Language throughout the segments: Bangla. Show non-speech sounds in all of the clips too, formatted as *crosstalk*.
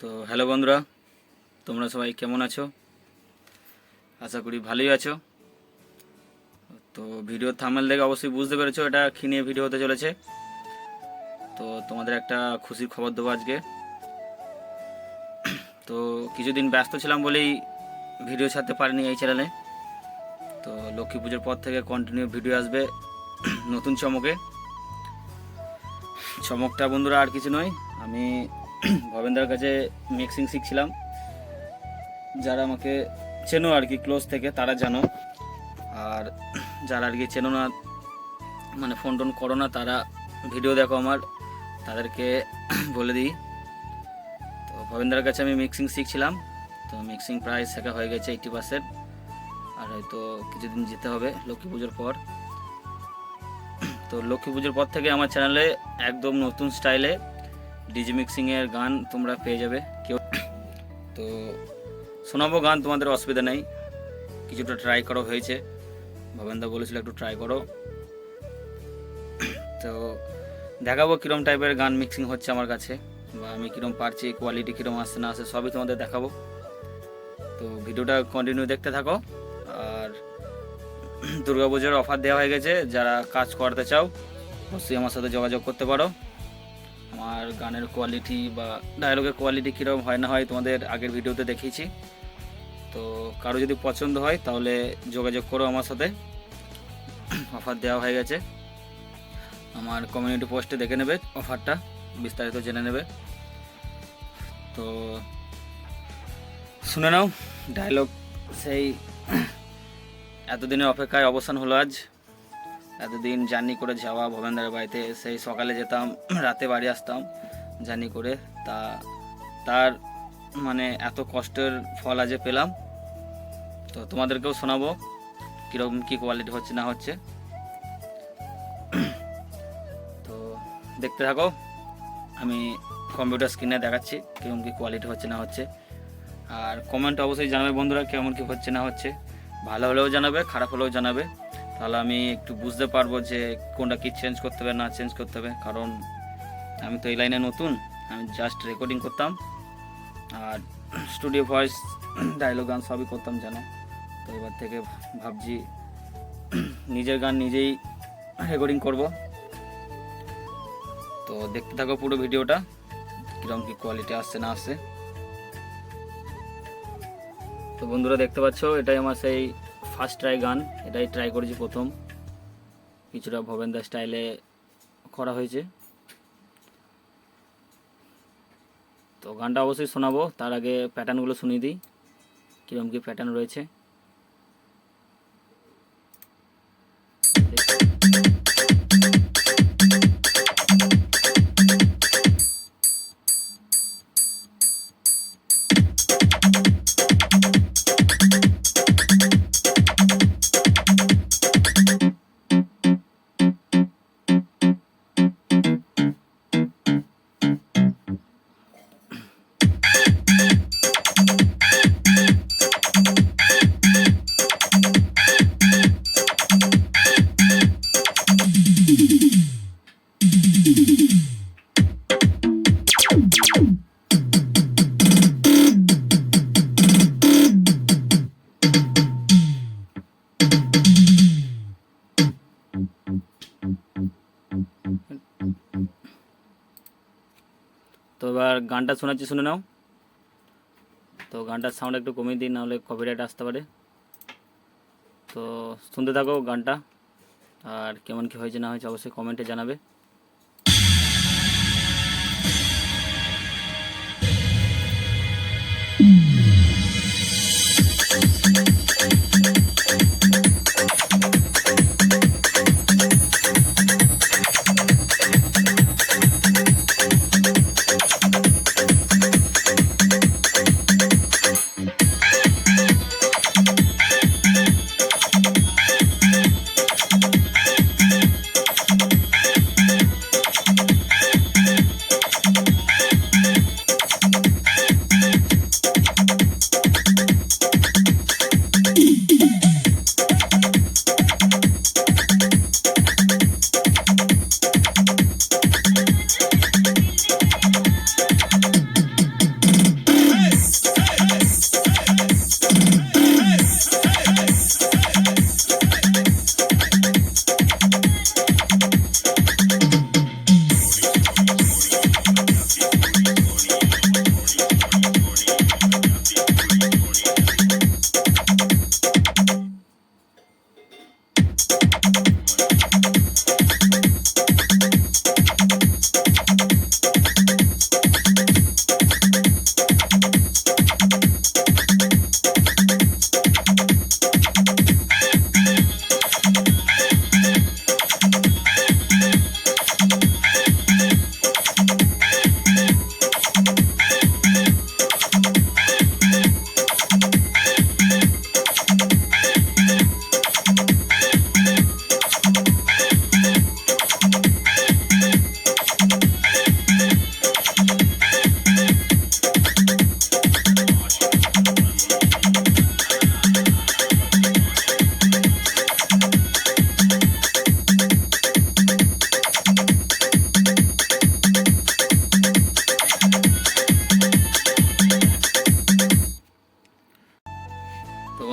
তো হ্যালো বন্ধুরা, তোমরা সবাই কেমন আছো? আশা করি ভালোই আছো। তো ভিডিও থামেল দেখে অবশ্যই বুঝতে পেরেছ, এটা কী নিয়ে ভিডিও হতে চলেছে। তো তোমাদের একটা খুশির খবর দেবো আজকে। তো কিছুদিন ব্যস্ত ছিলাম বলেই ভিডিও ছাড়তে পারিনি এই চ্যানেলে তো লক্ষ্মী পুজোর পর থেকে কন্টিনিউ ভিডিও আসবে নতুন চমকে। চমকটা বন্ধুরা আর কিছু নয়, আমি *clears throat* ভবেন্দ্রের কাছে মিক্সিং শিখছিলাম। যারা আমাকে চেনো আর কি ক্লোজ থেকে, তারা জানো। আর *clears throat* যারা আর কি চেনো না মানে ফোন টোন করো না, তারা ভিডিও দেখো আমার। তাদেরকে *clears throat* বলে দিই। তো ভবেন্দ্রের কাছে আমি মিক্সিং শিখছিলাম। তো মিক্সিং প্রায় শেখা হয়ে গেছে এইটি পার্সেন্ট আর হয়তো কিছুদিন যেতে হবে লক্ষ্মী পুজোর পর। তো লক্ষ্মী পুজোর পর থেকে আমার চ্যানেলে একদম নতুন স্টাইলে ডিজি মিক্সিংয়ের গান তোমরা পেয়ে যাবে। কেউ তো শোনাবো গান, তোমাদের অসুবিধা নেই। কিছুটা ট্রাই করা হয়েছে। ভবেন্দা বলেছিল একটু ট্রাই করো। তো দেখাবো কীরম টাইপের গান মিক্সিং হচ্ছে আমার কাছে, বা আমি কীরম পারছি কোয়ালিটি কীরম আসছে, না আসে সবই তোমাদের দেখাবো। তো ভিডিওটা কন্টিনিউ দেখতে থাকো। আর দুর্গাপুজোর অফার দেওয়া হয়ে গেছে। যারা কাজ করতে চাও, অবশ্যই আমার সাথে যোগাযোগ করতে পারো। আমার গানের কোয়ালিটি বা ডায়লগের কোয়ালিটি কীরকম হয় না হয় তোমাদের আগের ভিডিওতে দেখিয়েছি। তো কারও যদি পছন্দ হয় তাহলে যোগাযোগ করো আমার সাথে। অফার দেওয়া হয়ে গেছে। আমার কমিউনিটি পোস্টে দেখে নেবে অফারটা, বিস্তারিত জেনে নেবে। তো শুনে নাও ডায়লগ সেই এতদিনের অপেক্ষায় অবসান হলো আজ। এতদিন জার্নি করে যাওয়া ভবেন্দ্রের বাড়িতে, সেই সকালে যেতাম, *clears throat* রাতে বাড়ি আসতাম জার্নি করে। তা, তার মানে এত কষ্টের ফল আজে পেলাম। তো তোমাদেরকেও শোনাবো, কীরকম কী কোয়ালিটি হচ্ছে না হচ্ছে। *clears throat* তো দেখতে থাকো, আমি কম্পিউটার স্ক্রিনে দেখাচ্ছি কীরকম কী কোয়ালিটি হচ্ছে না হচ্ছে। আর কমেন্ট অবশ্যই জানাবে বন্ধুরা, কেমন কী হচ্ছে না হচ্ছে। ভালো হলেও জানাবে, খারাপ হলেও জানাবে। তাহলে আমি একটু বুঝতে পারব যে কোনটা কি চেঞ্জ করতে হবে, না চেঞ্জ করতে হবে। কারণ আমি তো এই লাইনে নতুন, আমি জাস্ট রেকর্ডিং করতাম। আর স্টুডিও ভয়েস ডায়লগ গান সবই করতাম জানো। তো এবার থেকে ভাবছি নিজের গান নিজেই রেকর্ডিং করব। তো দেখতে থাকো পুরো ভিডিওটা কীরকম কী কোয়ালিটি আসছে, না আসছে। তো বন্ধুরা দেখতে পাচ্ছ, এটাই আমার সেই ফার্স্ট ট্রাই গান, এটাই ট্রাই করেছি প্রথম। কিছুটা ভবেন্দা স্টাইলে করা হয়েছে। তো গানটা অবশ্যই শোনাবো, তার আগে প্যাটার্নগুলো শুনিয়ে দিই কীরকম কী প্যাটার্ন রয়েছে। এবার গানটা শোনাচ্ছি, শুনে নাও। তো গানটার সাউন্ড একটু কমিয়ে দিই, নাহলে কপিরাইট আসতে পারে। তো শুনতে থাকো গানটা, আর কেমন কী হয়েছে না হয়েছে অবশ্যই কমেন্টে জানাবে।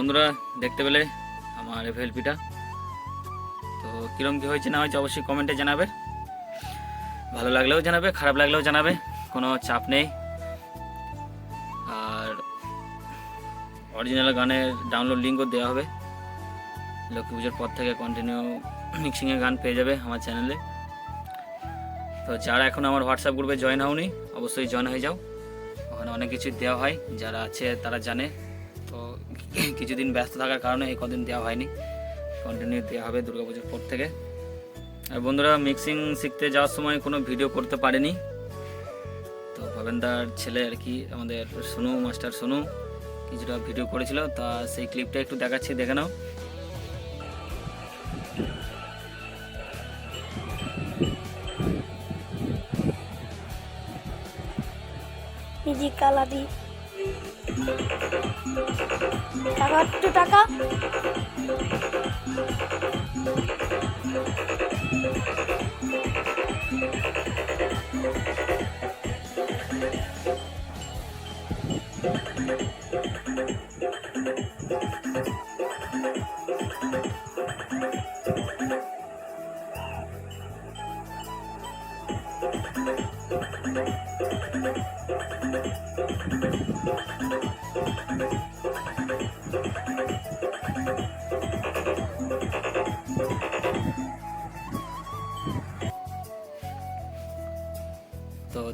বন্ধুরা, দেখতে পেলে আমার এফএলপিটা তো কীরকম কী হয়েছে না হয়েছে অবশ্যই কমেন্টে জানাবে। ভালো লাগলেও জানাবে, খারাপ লাগলেও জানাবে, কোনো চাপ নেই। আর অরিজিনাল গানের ডাউনলোড লিঙ্কও দেওয়া হবে। লক্ষ্মী পুজোর পর থেকে কন্টিনিউ মিক্সিংয়ে গান পেয়ে যাবে আমার চ্যানেলে তো যারা এখন আমার হোয়াটসঅ্যাপ গ্রুপে জয়েন হওনি, অবশ্যই জয়েন হয়ে যাও। ওখানে অনেক কিছু দেওয়া হয়, যারা আছে তারা জানে। কিছুদিন ব্যস্ত থাকার কারণে এই কদিন দেওয়া হয়নি। কন্টিনিউ দেওয়া হবে দুর্গাপুজোর পর থেকে। আর বন্ধুরা মিক্সিং শিখতে যাওয়ার সময় কোনো ভিডিও করতে পারেনি। তো ভবেন্দার ছেলে আর কি, আমাদের সোনু, মাস্টার সোনু কিছুটা ভিডিও করেছিল। তা সেই ক্লিপটা একটু দেখাচ্ছি, দেখে নাও। নিজে 下がってたか？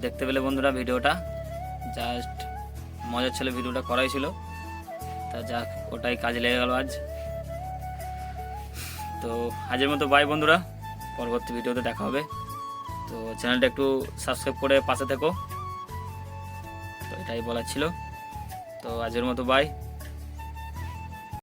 দেখতে পেলে বন্ধুরা ভিডিওটা। জাস্ট মজার ছিল ভিডিওটা করাই ছিল। তা যাক, ওটাই কাজে লেগে গেল আজ। তো আজের মতো বাই বন্ধুরা। পরবর্তী ভিডিওতে দেখা হবে। তো চ্যানেলটা একটু সাবস্ক্রাইব করে পাশে থেকো। তো এটাই বলার ছিল। তো আজের মতো বাই